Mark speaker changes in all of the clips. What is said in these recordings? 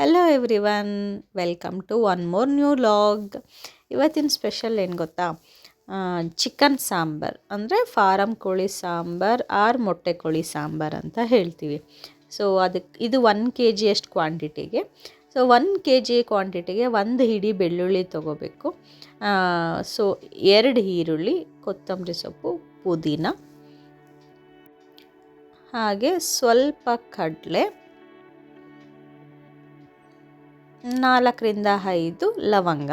Speaker 1: Hello everyone welcome to one more new vlog ಇವತ್ತಿನ special ಏನು ಗೊತ್ತಾ? ಚಿಕನ್ ಸಾಂಬಾರ್. ಅಂದರೆ ಫಾರಮ್ ಕೋಳಿ ಸಾಂಬಾರ್ ಆರ್ ಮೊಟ್ಟೆ ಕೋಳಿ ಸಾಂಬಾರ್ ಅಂತ ಹೇಳ್ತೀವಿ. ಸೊ ಅದಕ್ಕೆ ಇದು ಒನ್ ಕೆ ಜಿಯಷ್ಟು ಕ್ವಾಂಟಿಟಿಗೆ ಸೊ ಒನ್ ಕೆ ಜಿ ಕ್ವಾಂಟಿಟಿಗೆ ಒಂದು ಹಿಡಿ ಬೆಳ್ಳುಳ್ಳಿ ತೊಗೋಬೇಕು. ಸೊ ಎರಡು ಈರುಳ್ಳಿ, ಕೊತ್ತಂಬರಿ ಸೊಪ್ಪು, ಪುದೀನ. ಹಾಗೆ ಸ್ವಲ್ಪ ಕಡಲೆ ನಾಲ್ಕರಿಂದ ಐದು ಲವಂಗ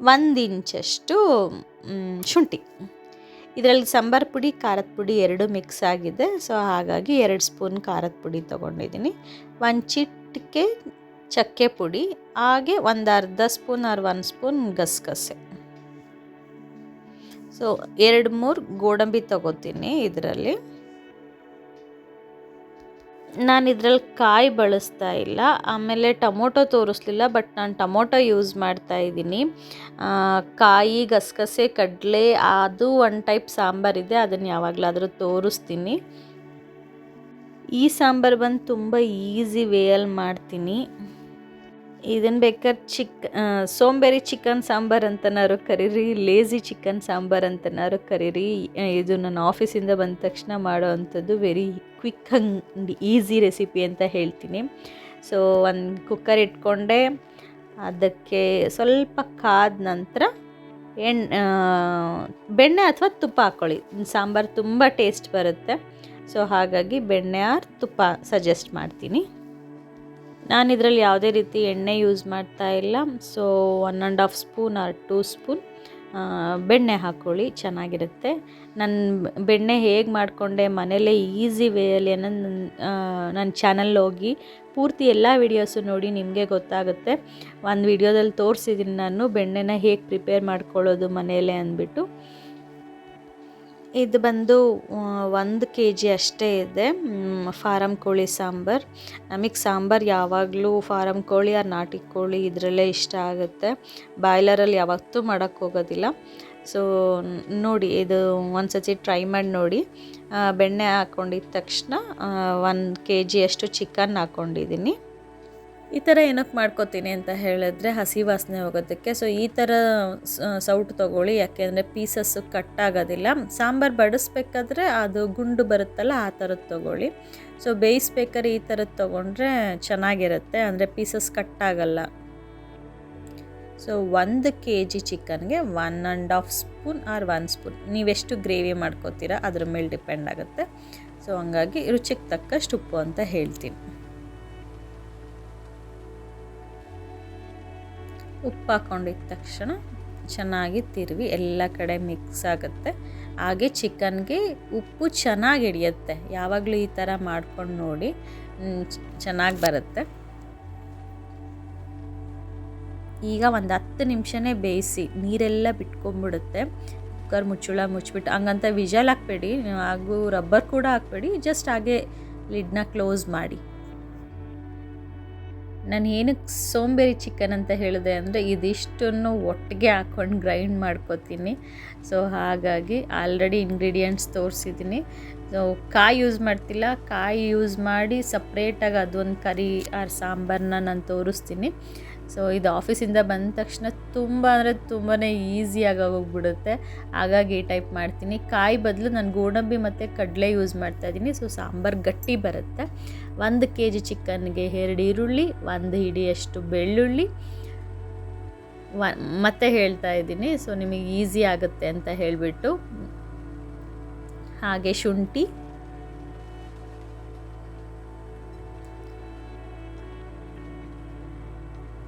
Speaker 1: ಒಂದು ಇಂಚಷ್ಟು ಶುಂಠಿ. ಇದರಲ್ಲಿ ಸಾಂಬಾರು ಪುಡಿ, ಖಾರದ ಪುಡಿ ಎರಡು ಮಿಕ್ಸ್ ಆಗಿದೆ. ಸೊ, ಹಾಗಾಗಿ ಎರಡು ಸ್ಪೂನ್ ಖಾರದ ಪುಡಿ ತೊಗೊಂಡಿದ್ದೀನಿ. ಒಂದು ಚಿಟಿಕೆ ಚಕ್ಕೆ ಪುಡಿ, ಹಾಗೆ ಒಂದು ಅರ್ಧ ಸ್ಪೂನ್ ಆರ್ ಒಂದು ಸ್ಪೂನ್ ಗಸಗಸೆ. ಸೊ, ಎರಡು ಮೂರು ಗೋಡಂಬಿ ತಗೋತೀನಿ ಇದರಲ್ಲಿ. ನಾನು ಇದರಲ್ಲಿ ಕಾಯಿ ಬಳಸ್ತಾ ಇಲ್ಲ, ಆಮೇಲೆ ಟೊಮೊಟೊ ತೋರಿಸ್ಲಿಲ್ಲ, ಬಟ್ ನಾನು ಟೊಮೊಟೊ ಯೂಸ್ ಮಾಡ್ತಾ ಇದ್ದೀನಿ. ಕಾಯಿ, ಗಸಗಸೆ, ಕಡಲೆ, ಅದು ಒಂದು ಟೈಪ್ ಸಾಂಬಾರಿದೆ ಅದನ್ನು ಯಾವಾಗಲಾದರೂ ತೋರಿಸ್ತೀನಿ. ಈ ಸಾಂಬಾರು ಬಂದು ತುಂಬ ಈಸಿ ವೇಯಲ್ಲಿ ಮಾಡ್ತೀನಿ. ಇದನ್ನು ಬೇಕಾದ್ರೆ ಚಿಕ್ ಸೋಂಬೇರಿ ಚಿಕನ್ ಸಾಂಬಾರ್ ಅಂತನಾರು ಕರೀರಿ ಲೇಝಿ ಚಿಕನ್ ಸಾಂಬಾರ್ ಅಂತನಾರು ಕರೀರಿ. ಇದು ನಾನು ಆಫೀಸಿಂದ ಬಂದ ತಕ್ಷಣ ಮಾಡೋ ಅಂಥದ್ದು very quick and easy recipe ಅಂತ ಹೇಳ್ತೀನಿ. ಸೊ ಒಂದು ಕುಕ್ಕರ್ ಇಟ್ಕೊಂಡೆ, ಅದಕ್ಕೆ ಸ್ವಲ್ಪ ಕಾದ ನಂತರ ಎಣ್ಣೆ ಬೆಣ್ಣೆ ಅಥವಾ ತುಪ್ಪ ಹಾಕ್ಕೊಳ್ಳಿ ಸಾಂಬಾರು ತುಂಬ ಟೇಸ್ಟ್ ಬರುತ್ತೆ. ಸೊ ಹಾಗಾಗಿ ಬೆಣ್ಣೆ ಆರು ತುಪ್ಪ ಸಜೆಸ್ಟ್ ಮಾಡ್ತೀನಿ. ನಾನು ಇದರಲ್ಲಿ ಯಾವುದೇ ರೀತಿ ಎಣ್ಣೆ ಯೂಸ್ ಮಾಡ್ತಾ ಇಲ್ಲ. So one and half spoon or two spoon ಬೆಣ್ಣೆ ಹಾಕ್ಕೊಳ್ಳಿ ಚೆನ್ನಾಗಿರುತ್ತೆ. ನನ್ನ ಬೆಣ್ಣೆ ಹೇಗೆ ಮಾಡಿಕೊಂಡೆ ಮನೇಲೇ ಈಸಿ ವೇಯಲ್ಲಿ ಅನ್ನೋದು ನನ್ನ ಚಾನಲ್ ಹೋಗಿ ಪೂರ್ತಿ ಎಲ್ಲ ವೀಡಿಯೋಸು ನೋಡಿ ನಿಮಗೆ ಗೊತ್ತಾಗುತ್ತೆ. ಒಂದು ವಿಡಿಯೋದಲ್ಲಿ ತೋರಿಸಿದ್ದೀನಿ ನಾನು ಬೆಣ್ಣೆನ ಹೇಗೆ ಪ್ರಿಪೇರ್ ಮಾಡ್ಕೊಳ್ಳೋದು ಮನೆಯಲ್ಲೇ ಅಂದ್ಬಿಟ್ಟು. ಇದು ಬಂದು ಒಂದು ಕೆ ಜಿ ಅಷ್ಟೇ ಇದೆ. ಫಾರಂ ಫಾರಮ್ ಕೋಳಿ ಸಾಂಬಾರ್. ನಮಗೆ ಸಾಂಬಾರು ಯಾವಾಗಲೂ ಫಾರಮ್ ಕೋಳಿ ಆರ್ ನಾಟಿ ಕೋಳಿ ಇದರಲ್ಲೇ ಇಷ್ಟ ಆಗುತ್ತೆ. ಬಾಯ್ಲರಲ್ಲಿ ಯಾವತ್ತೂ ಮಾಡೋಕ್ಕೆ ಹೋಗೋದಿಲ್ಲ. ಸೊ ನೋಡಿ, ಇದು ಒಂದು ಸತಿ ಟ್ರೈ ಮಾಡಿ ನೋಡಿ. ಬೆಣ್ಣೆ ಹಾಕ್ಕೊಂಡಿದ್ದ ತಕ್ಷಣ ಒಂದು ಕೆ ಜಿಯಷ್ಟು ಚಿಕನ್ ಹಾಕ್ಕೊಂಡಿದ್ದೀನಿ ಈ ಥರ ಏನಕ್ಕೆ ಮಾಡ್ಕೋತೀನಿ ಅಂತ ಹೇಳಿದ್ರೆ ಹಸಿ ವಾಸನೆ ಹೋಗೋದಕ್ಕೆ. ಸೊ ಈ ಥರ ಸೌಟ್ ತೊಗೊಳ್ಳಿ. ಯಾಕೆಂದರೆ ಪೀಸಸ್ಸು ಕಟ್ ಆಗೋದಿಲ್ಲ. ಸಾಂಬಾರು ಬಡಿಸ್ಬೇಕಾದ್ರೆ ಅದು ಗುಂಡು ಬರುತ್ತಲ್ಲ, ಆ ಥರದ್ದು ತೊಗೊಳ್ಳಿ. ಸೊ ಬೇಯಿಸ್ಬೇಕಾದ್ರೆ ಈ ಥರದ್ದು ತೊಗೊಂಡ್ರೆ ಚೆನ್ನಾಗಿರುತ್ತೆ. ಅಂದರೆ ಪೀಸಸ್ ಕಟ್ ಆಗಲ್ಲ. ಸೊ ಒಂದು K G ಚಿಕನ್ಗೆ one and half spoon or one spoon ನೀವೆಷ್ಟು ಗ್ರೇವಿ ಮಾಡ್ಕೋತೀರಾ ಅದ್ರ ಮೇಲೆ ಡಿಪೆಂಡ್ ಆಗುತ್ತೆ. ಸೊ ಹಂಗಾಗಿ ರುಚಿಗೆ ತಕ್ಕಷ್ಟು ಉಪ್ಪು ಅಂತ ಹೇಳ್ತೀನಿ. ಉಪ್ಪು ಹಾಕೊಂಡಿದ ತಕ್ಷಣ ಚೆನ್ನಾಗಿ ತಿರುವಿ, ಎಲ್ಲ ಕಡೆ ಮಿಕ್ಸ್ ಆಗುತ್ತೆ. ಹಾಗೆ ಚಿಕನ್ಗೆ ಉಪ್ಪು ಚೆನ್ನಾಗಿ ಹಿಡಿಯುತ್ತೆ. ಯಾವಾಗಲೂ ಈ ಥರ ಮಾಡ್ಕೊಂಡು ನೋಡಿ ಚೆನ್ನಾಗಿ ಬರುತ್ತೆ. ಈಗ ಒಂದು ಹತ್ತು ನಿಮಿಷನೇ ಬೇಯಿಸಿ, ನೀರೆಲ್ಲ ಬಿಟ್ಕೊಂಡ್ಬಿಡುತ್ತೆ. ಕುಕ್ಕರ್ ಮುಚ್ಚುಳ ಮುಚ್ಚಿಬಿಟ್ಟು ಹಂಗಂತ ವಿಜಲ್ ಹಾಕ್ಬೇಡಿ ಹಾಗೂ ರಬ್ಬರ್ ಕೂಡ ಹಾಕ್ಬೇಡಿ ಜಸ್ಟ್ ಹಾಗೆ ಲಿಡ್ನ ಕ್ಲೋಸ್ ಮಾಡಿ. ನಾನು ಏನಕ್ಕೆ ಸೋಂಬೇರಿ ಚಿಕನ್ ಅಂತ ಹೇಳಿದೆ ಅಂದರೆ ಇದಿಷ್ಟನ್ನು ಒಟ್ಟಿಗೆ ಹಾಕ್ಕೊಂಡು ಗ್ರೈಂಡ್ ಮಾಡ್ಕೋತೀನಿ. ಸೊ ಹಾಗಾಗಿ ಆಲ್ರೆಡಿ ಇಂಗ್ರೀಡಿಯೆಂಟ್ಸ್ ತೋರಿಸಿದ್ದೀನಿ. ಸೊ ಕಾಯಿ ಯೂಸ್ ಮಾಡ್ತಿಲ್ಲ. ಕಾಯಿ ಯೂಸ್ ಮಾಡಿ ಸಪ್ರೇಟಾಗಿ ಅದೊಂದು ಕರಿ ಆರ್ ಸಾಂಬಾರನ್ನ ನಾನು ತೋರಿಸ್ತೀನಿ. ಸೊ ಇದು ಆಫೀಸಿಂದ ಬಂದ ತಕ್ಷಣ ತುಂಬ ಅಂದರೆ ತುಂಬಾ ಈಸಿಯಾಗಿ ಹೋಗ್ಬಿಡುತ್ತೆ ಹಾಗಾಗಿ ಈ ಟೈಪ್ ಮಾಡ್ತೀನಿ. ಕಾಯಿ ಬದಲು ನಾನು ಗೋಡಂಬಿ ಮತ್ತು ಕಡಲೆ ಯೂಸ್ ಮಾಡ್ತಾ ಇದ್ದೀನಿ. ಸೊ ಸಾಂಬಾರು ಗಟ್ಟಿ ಬರುತ್ತೆ. ಒಂದು ಕೆ ಜಿ ಚಿಕನ್ಗೆ ಎರಡು ಈರುಳ್ಳಿ, ಒಂದು ಹಿಡಿಯಷ್ಟು ಬೆಳ್ಳುಳ್ಳಿ. ವ ಮತ್ತೆ ಹೇಳ್ತಾ ಇದ್ದೀನಿ. ಸೊ ನಿಮಗೆ ಈಸಿ ಆಗುತ್ತೆ ಅಂತ ಹೇಳಿಬಿಟ್ಟು. ಹಾಗೆ ಶುಂಠಿ.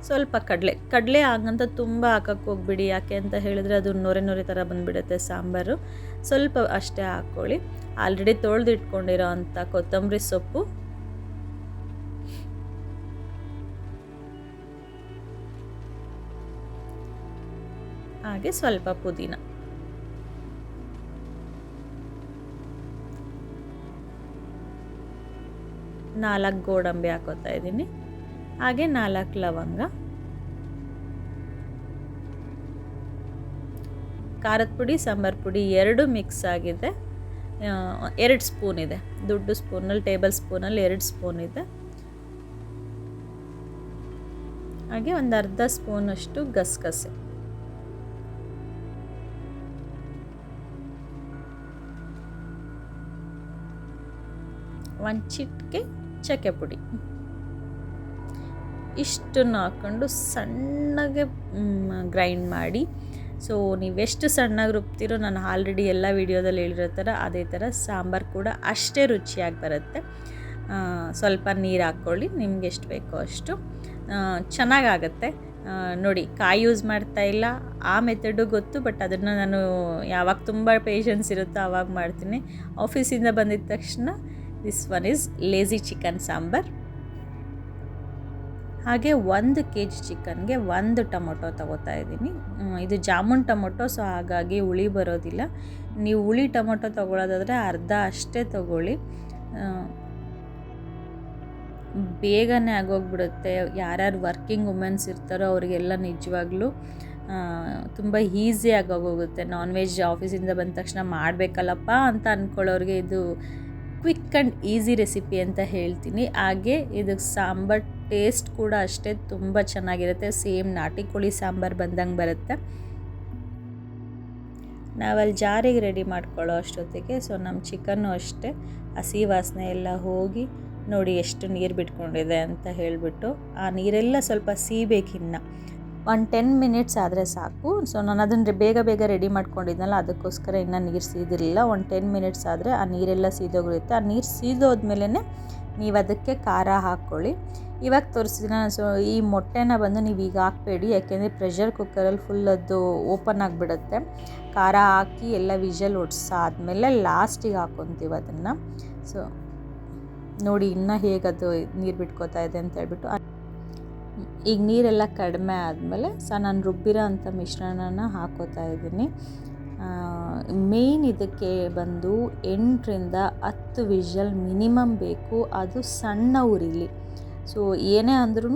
Speaker 1: ಸ್ವಲ್ಪ ಕಡಲೆ. ಕಡಲೆ ಹಾಗಂತ ತುಂಬ ಹಾಕಕ್ಕೆ ಹೋಗ್ಬಿಡಿ. ಯಾಕೆ ಅಂತ ಹೇಳಿದ್ರೆ ಅದು ನೊರೆ ನೊರೆ ಥರ ಬಂದುಬಿಡುತ್ತೆ ಸಾಂಬಾರು. ಸ್ವಲ್ಪ ಅಷ್ಟೇ ಹಾಕ್ಕೊಳ್ಳಿ. ಆಲ್ರೆಡಿ ತೊಳೆದು ಇಟ್ಕೊಂಡಿರೋ ಅಂಥ ಕೊತ್ತಂಬರಿ ಸೊಪ್ಪು. ಹಾಗೆ ಸ್ವಲ್ಪ ಪುದೀನ. ನಾಲ್ಕು ಗೋಡಂಬಿ ಹಾಕೋತಾ ಇದ್ದೀನಿ. ಹಾಗೆ ನಾಲ್ಕು ಲವಂಗ. ಖಾರದ ಪುಡಿ, ಸಾಂಬಾರು ಪುಡಿ ಎರಡು ಮಿಕ್ಸ್ ಆಗಿದೆ. ಎರಡು ಸ್ಪೂನ್ ಇದೆ. ದೊಡ್ಡ ಸ್ಪೂನಲ್ಲಿ, ಟೇಬಲ್ ಸ್ಪೂನಲ್ಲಿ ಎರಡು ಸ್ಪೂನ್ ಇದೆ. ಹಾಗೆ ಒಂದು ಅರ್ಧ ಸ್ಪೂನಷ್ಟು ಗಸಗಸೆ. ಒಂದು ಚಿಟಿಕೆ ಚಕ್ಕೆ ಪುಡಿ. ಇಷ್ಟನ್ನು ಹಾಕ್ಕೊಂಡು ಸಣ್ಣಗೆ ಗ್ರೈಂಡ್ ಮಾಡಿ. ಸೊ ನೀವೆಷ್ಟು ಸಣ್ಣಗೆ ರುಬ್ತಿರೋ, ನಾನು ಆಲ್ರೆಡಿ ಎಲ್ಲ ವೀಡಿಯೋದಲ್ಲಿ ಹೇಳಿರೋ ಥರ ಅದೇ ಥರ ಸಾಂಬಾರು ಕೂಡ ಅಷ್ಟೇ ರುಚಿಯಾಗಿ ಬರುತ್ತೆ. ಸ್ವಲ್ಪ ನೀರು ಹಾಕ್ಕೊಳ್ಳಿ, ನಿಮ್ಗೆ ಎಷ್ಟು ಬೇಕೋ ಅಷ್ಟು. ಚೆನ್ನಾಗಾಗತ್ತೆ. ನೋಡಿ, ಕಾಯಿ ಯೂಸ್ ಮಾಡ್ತಾ ಇಲ್ಲ. ಆ ಮೆಥಡು ಗೊತ್ತು ಬಟ್ ಅದನ್ನು ನಾನು ಯಾವಾಗ ತುಂಬ ಪೇಷನ್ಸ್ ಇರುತ್ತೋ ಆವಾಗ ಮಾಡ್ತೀನಿ. ಆಫೀಸಿಂದ ಬಂದಿದ್ದ ತಕ್ಷಣ this one is lazy chicken sambar. ಹಾಗೆ ಒಂದು ಕೆ ಜಿ ಚಿಕನ್ಗೆ ಒಂದು ಟೊಮೊಟೊ ತಗೋತಾ ಇದ್ದೀನಿ. ಇದು ಜಾಮೂನ್ ಟೊಮೊಟೊ, ಸೊ ಹಾಗಾಗಿ ಹುಳಿ ಬರೋದಿಲ್ಲ. ನೀವು ಹುಳಿ ಟೊಮೊಟೊ ತೊಗೊಳೋದಾದರೆ ಅರ್ಧ ಅಷ್ಟೇ ತಗೊಳ್ಳಿ. ಬೇಗನೆ ಆಗೋಗ್ಬಿಡುತ್ತೆ. ಯಾರ್ಯಾರು ವರ್ಕಿಂಗ್ ವುಮೆನ್ಸ್ ಇರ್ತಾರೋ ಅವರಿಗೆಲ್ಲ ನಿಜವಾಗ್ಲೂ ತುಂಬ ಈಸಿಯಾಗಿ ಆಗೋಗುತ್ತೆ ನಾನ್ ವೆಜ್ ಆಫೀಸಿಂದ ಬಂದ ತಕ್ಷಣ ಮಾಡಬೇಕಲ್ಲಪ್ಪ ಅಂತ ಅಂದ್ಕೊಳ್ಳೋರಿಗೆ ಇದು ಕ್ವಿಕ್ ಆ್ಯಂಡ್ ಈಸಿ ರೆಸಿಪಿ ಅಂತ ಹೇಳ್ತೀನಿ. ಹಾಗೆ ಇದಕ್ಕೆ ಸಾಂಬಾರ್ ಟೇಸ್ಟ್ ಕೂಡ ಅಷ್ಟೇ ತುಂಬ ಚೆನ್ನಾಗಿರುತ್ತೆ. ಸೇಮ್ ನಾಟಿ ಕೋಳಿ ಸಾಂಬಾರು ಬಂದಂಗೆ ಬರುತ್ತೆ. ನಾವಲ್ಲಿ ಜಾರಿಗೆ ರೆಡಿ ಮಾಡ್ಕೊಳ್ಳೋ ಅಷ್ಟೊತ್ತಿಗೆ, ಸೊ ನಮ್ಮ ಚಿಕನ್ನು ಅಷ್ಟೇ ಹಸಿ ವಾಸನೆ ಎಲ್ಲ ಹೋಗಿ ನೋಡಿ ಎಷ್ಟು ನೀರು ಬಿಟ್ಕೊಂಡಿದೆ ಅಂತ ಹೇಳಿಬಿಟ್ಟು, ಆ ನೀರೆಲ್ಲ ಸ್ವಲ್ಪ ಸೀಬೇಕಿನ್ನ ಒಂದು ಟೆನ್ ಮಿನಿಟ್ಸ್ ಆದರೆ ಸಾಕು. ಸೊ ನಾನು ಅದನ್ನು ಬೇಗ ಬೇಗ ರೆಡಿ ಮಾಡ್ಕೊಂಡಿದ್ನಲ್ಲ, ಅದಕ್ಕೋಸ್ಕರ ಇನ್ನೂ ನೀರು ಸೀದಿರಲಿಲ್ಲ. ಒಂದು ಟೆನ್ ಮಿನಿಟ್ಸ್ ಆದರೆ ಆ ನೀರೆಲ್ಲ ಸೀದೋಗಿರುತ್ತೆ ಆ ನೀರು ಸೀದೋದ್ಮೇಲೆ ನೀವು ಅದಕ್ಕೆ ಖಾರ ಹಾಕ್ಕೊಳ್ಳಿ. ಇವಾಗ ತೋರಿಸಿದ ಸೊ ಈ ಮೊಟ್ಟೆನ ಬಂದು ನೀವು ಈಗ ಹಾಕಬೇಡಿ. ಯಾಕೆಂದರೆ ಪ್ರೆಷರ್ ಕುಕ್ಕರಲ್ಲಿ ಫುಲ್ ಅದು ಓಪನ್ ಆಗಿಬಿಡುತ್ತೆ. ಖಾರ ಹಾಕಿ ಎಲ್ಲ ವಿಷಲ್ ಒಡ್ಸಾದ್ಮೇಲೆ ಲಾಸ್ಟಿಗೆ ಹಾಕ್ಕೊತೀವಿ ಅದನ್ನು. ಸೊ ನೋಡಿ ಇನ್ನೂ ಹೇಗದು ನೀರು ಬಿಟ್ಕೋತಾ ಇದೆ ಅಂತ ಹೇಳ್ಬಿಟ್ಟು. ಈಗ ನೀರೆಲ್ಲ ಕಡಿಮೆ ಆದಮೇಲೆ ಸೊ ನಾನು ರುಬ್ಬಿರೋ ಅಂಥ ಮಿಶ್ರಣನ ಹಾಕೋತಾ ಇದ್ದೀನಿ. ಮೇಯ್ನ್ ಇದಕ್ಕೆ ಬಂದು ಎಂಟರಿಂದ ಹತ್ತು ವಿಷಲ್ ಮಿನಿಮಮ್ ಬೇಕು. ಅದು ಸಣ್ಣ ಉರಿಲಿ. ಸೊ ಏನೇ ಅಂದ್ರೂ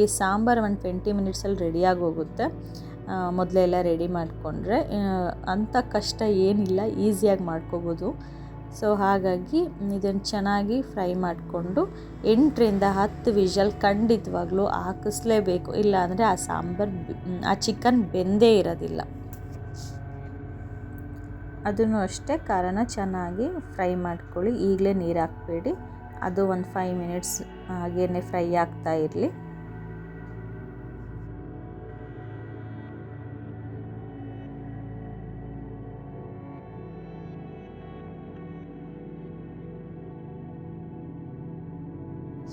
Speaker 1: ಈ ಸಾಂಬಾರು ಒಂದು ಟ್ವೆಂಟಿ ಮಿನಿಟ್ಸಲ್ಲಿ ರೆಡಿಯಾಗಿ ಹೋಗುತ್ತೆ. ಮೊದಲೆಲ್ಲ ರೆಡಿ ಮಾಡಿಕೊಂಡ್ರೆ ಅಂಥ ಕಷ್ಟ ಏನಿಲ್ಲ ಈಸಿಯಾಗಿ ಮಾಡ್ಕೋಬೋದು. ಸೊ ಹಾಗಾಗಿ ಇದನ್ನು ಚೆನ್ನಾಗಿ ಫ್ರೈ ಮಾಡಿಕೊಂಡು ಎಂಟರಿಂದ ಹತ್ತು ವಿಷಲ್ ಖಂಡಿತವಾಗ್ಲೂ ಹಾಕಿಸ್ಲೇಬೇಕು. ಇಲ್ಲಾಂದರೆ ಆ ಸಾಂಬಾರು ಆ ಚಿಕನ್ ಬೆಂದೇ ಇರೋದಿಲ್ಲ. ಅದನ್ನು ಅಷ್ಟೇ ಖಾರನ ಚೆನ್ನಾಗಿ ಫ್ರೈ ಮಾಡ್ಕೊಳ್ಳಿ. ಈಗಲೇ ನೀರು ಹಾಕಬೇಡಿ. ಅದು ಒಂದು ಫೈವ್ ಮಿನಿಟ್ಸ್ ಹಾಗೇ ಫ್ರೈ ಆಗ್ತಾ ಇರಲಿ.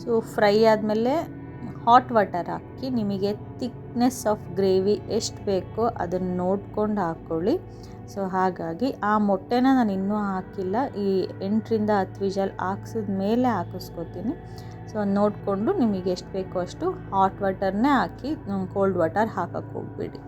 Speaker 1: ಸೊ ಫ್ರೈ ಆದಮೇಲೆ ಹಾಟ್ ವಾಟರ್ ಹಾಕಿ ನಿಮಗೆ ತಿಕ್ನೆಸ್ ಆಫ್ ಗ್ರೇವಿ ಎಷ್ಟು ಬೇಕೋ ಅದನ್ನು ನೋಡ್ಕೊಂಡು ಹಾಕ್ಕೊಳ್ಳಿ ಸೊ ಹಾಗಾಗಿ ಆ ಮೊಟ್ಟೆನ ನಾನು ಇನ್ನೂ ಹಾಕಿಲ್ಲ. ಈ ಎಂಟರಿಂದ ಹತ್ತು ವಿಜಲ್ ಹಾಕ್ಸಿದ ಮೇಲೆ ಹಾಕಿಸ್ಕೊತೀನಿ. ಸೊ ನೋಡಿಕೊಂಡು ನಿಮಗೆ ಎಷ್ಟು ಬೇಕೋ ಅಷ್ಟು ಹಾಟ್ ವಾಟರ್ನೇ ಹಾಕಿ ಕೋಲ್ಡ್ ವಾಟರ್ ಹಾಕಕ್ಕೆ ಹೋಗ್ಬೇಡಿ.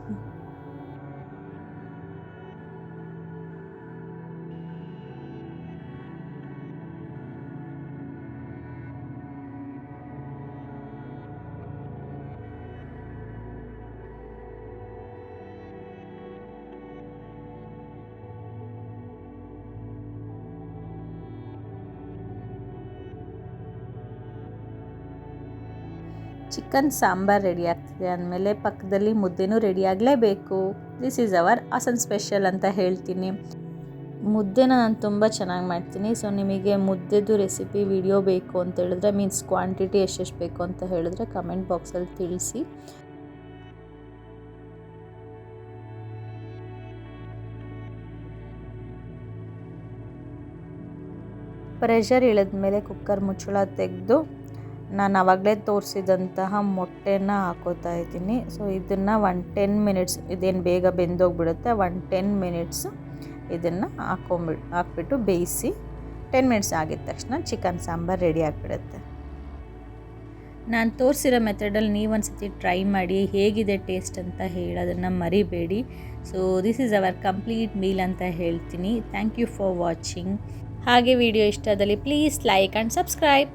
Speaker 1: ಚಿಕನ್ ಸಾಂಬಾರ್ ರೆಡಿ ಆಗ್ತಿದೆ ಅಂದಮೇಲೆ ಪಕ್ಕದಲ್ಲಿ ಮುದ್ದೆನೂ ರೆಡಿ ಆಗಲೇಬೇಕು. This is our Hassan special ಅಂತ ಹೇಳ್ತೀನಿ. ಮುದ್ದೆನ ನಾನು ತುಂಬ ಚೆನ್ನಾಗಿ ಮಾಡ್ತೀನಿ. ಸೊ ನಿಮಗೆ ಮುದ್ದೆದು ರೆಸಿಪಿ ವಿಡಿಯೋ ಬೇಕು ಅಂತ ಹೇಳಿದ್ರೆ ಮೀನ್ಸ್ ಕ್ವಾಂಟಿಟಿ ಎಷ್ಟೆಷ್ಟು ಬೇಕು ಅಂತ ಹೇಳಿದ್ರೆ ಕಮೆಂಟ್ ಬಾಕ್ಸಲ್ಲಿ ತಿಳಿಸಿ. ಪ್ರೆಷರ್ ಇಳಿದ್ಮೇಲೆ ಕುಕ್ಕರ್ ಮುಚ್ಚಳ ತೆಗೆದು ನಾನು ಆವಾಗಲೇ ತೋರಿಸಿದಂತಹ ಮೊಟ್ಟೆನ ಹಾಕೋತಾ ಇದ್ದೀನಿ. ಸೊ ಇದನ್ನು ಒನ್ ಟೆನ್ ಮಿನಿಟ್ಸ್ ಇದೇನು ಬೇಗ ಬೆಂದೋಗ್ಬಿಡುತ್ತೆ ಒನ್ ಟೆನ್ ಮಿನಿಟ್ಸ್ ಇದನ್ನು ಹಾಕೊಂಬಿಟ್ಟು ಹಾಕ್ಬಿಟ್ಟು ಬೇಯಿಸಿ ಟೆನ್ ಮಿನಿಟ್ಸ್ ಆಗಿದ ತಕ್ಷಣ ಚಿಕನ್ ಸಾಂಬಾರು ರೆಡಿ ಆಗಿಬಿಡುತ್ತೆ. ನಾನು ತೋರಿಸಿರೋ ಮೆಥಡಲ್ಲಿ ನೀವು ಒಂದ್ಸತಿ ಟ್ರೈ ಮಾಡಿ ಹೇಗಿದೆ ಟೇಸ್ಟ್ ಅಂತ ಹೇಳೋದನ್ನು ಮರಿಬೇಡಿ. So this is our complete meal ಅಂತ ಹೇಳ್ತೀನಿ. ಥ್ಯಾಂಕ್ ಯು ಫಾರ್ ವಾಚಿಂಗ್ ಹಾಗೆ ವಿಡಿಯೋ ಇಷ್ಟದಲ್ಲಿ ಪ್ಲೀಸ್ ಲೈಕ್ ಆ್ಯಂಡ್ ಸಬ್ಸ್ಕ್ರೈಬ್